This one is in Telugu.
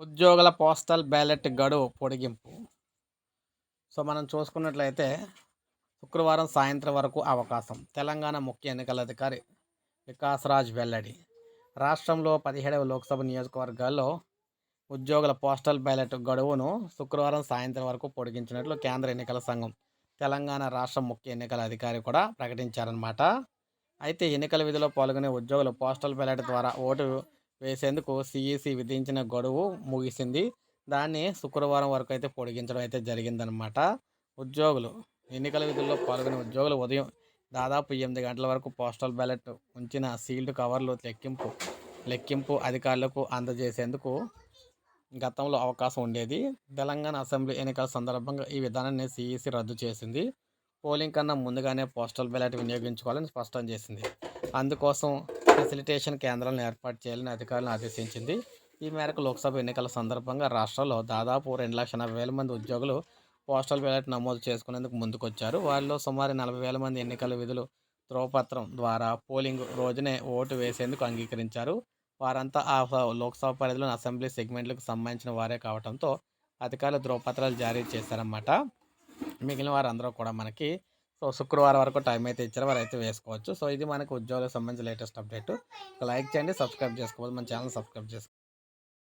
ఉద్యోగుల పోస్టల్ బ్యాలెట్ గడువు పొడిగింపు. సో మనం చూసుకున్నట్లయితే శుక్రవారం సాయంత్రం వరకు అవకాశం. తెలంగాణ ముఖ్య ఎన్నికల అధికారి వికాస్రాజ్ వెల్లడి. రాష్ట్రంలో పదిహేడవ లోక్సభ నియోజకవర్గాల్లో ఉద్యోగుల పోస్టల్ బ్యాలెట్ గడువును శుక్రవారం సాయంత్రం వరకు పొడిగించినట్లు కేంద్ర ఎన్నికల సంఘం తెలంగాణ రాష్ట్ర ముఖ్య ఎన్నికల అధికారి కూడా ప్రకటించారనమాట అయితే ఎన్నికల విధిలో పాల్గొనే ఉద్యోగులు పోస్టల్ బ్యాలెట్ ద్వారా ఓటు వేసేందుకు సిఈసి విధించిన గడువు ముగిసింది. దాన్ని శుక్రవారం వరకు అయితే పొడిగించడం అయితే జరిగిందనమాట ఉద్యోగులు ఎన్నికల విధుల్లో పాల్గొనే ఉద్యోగులు ఉదయం దాదాపు ఎనిమిది గంటల వరకు పోస్టల్ బ్యాలెట్ ఉంచిన సీల్డ్ కవర్లు లెక్కింపు లెక్కింపు అధికారులకు అందజేసేందుకు గతంలో అవకాశం ఉండేది. తెలంగాణ అసెంబ్లీ ఎన్నికల సందర్భంగా ఈ విధానాన్ని సిఈసి రద్దు చేసింది. పోలింగ్ కన్నా ముందుగానే పోస్టల్ బ్యాలెట్ వినియోగించుకోవాలని స్పష్టం చేసింది. అందుకోసం ఫెసిలిటేషన్ కేంద్రాలను ఏర్పాటు చేయాలని అధికారులను ఆదేశించింది. ఈ మేరకు లోక్సభ ఎన్నికల సందర్భంగా రాష్ట్రంలో దాదాపు రెండు లక్షల నలభై వేల మంది ఉద్యోగులు పోస్టల్ బ్యాలెట్ నమోదు చేసుకునేందుకు ముందుకొచ్చారు. వారిలో సుమారు నలభై వేల మంది ఎన్నికల విధులు ధ్రువపత్రం ద్వారా పోలింగ్ రోజునే ఓటు వేసేందుకు అంగీకరించారు. వారంతా ఆ లోక్సభ పరిధిలోని అసెంబ్లీ సెగ్మెంట్లకు సంబంధించిన వారే కావడంతో అధికారులు ధ్రువపత్రాలు జారీ చేశారన్నమాట. మిగిలిన వారందరూ కూడా మనకి సో శుక్రవారం వరకు టైం అయితే ఇచ్చారు. వారు అయితే వేసుకోవచ్చు. సో ఇది మనకు ఉద్యోగాలకు సంబంధించిన లేటెస్ట్ అప్డేట్ లైక్ చేయండి సబ్స్క్రైబ్ చేసుకోవాలి. మన ఛానల్ సబ్స్క్రైబ్ చేసుకోవాలి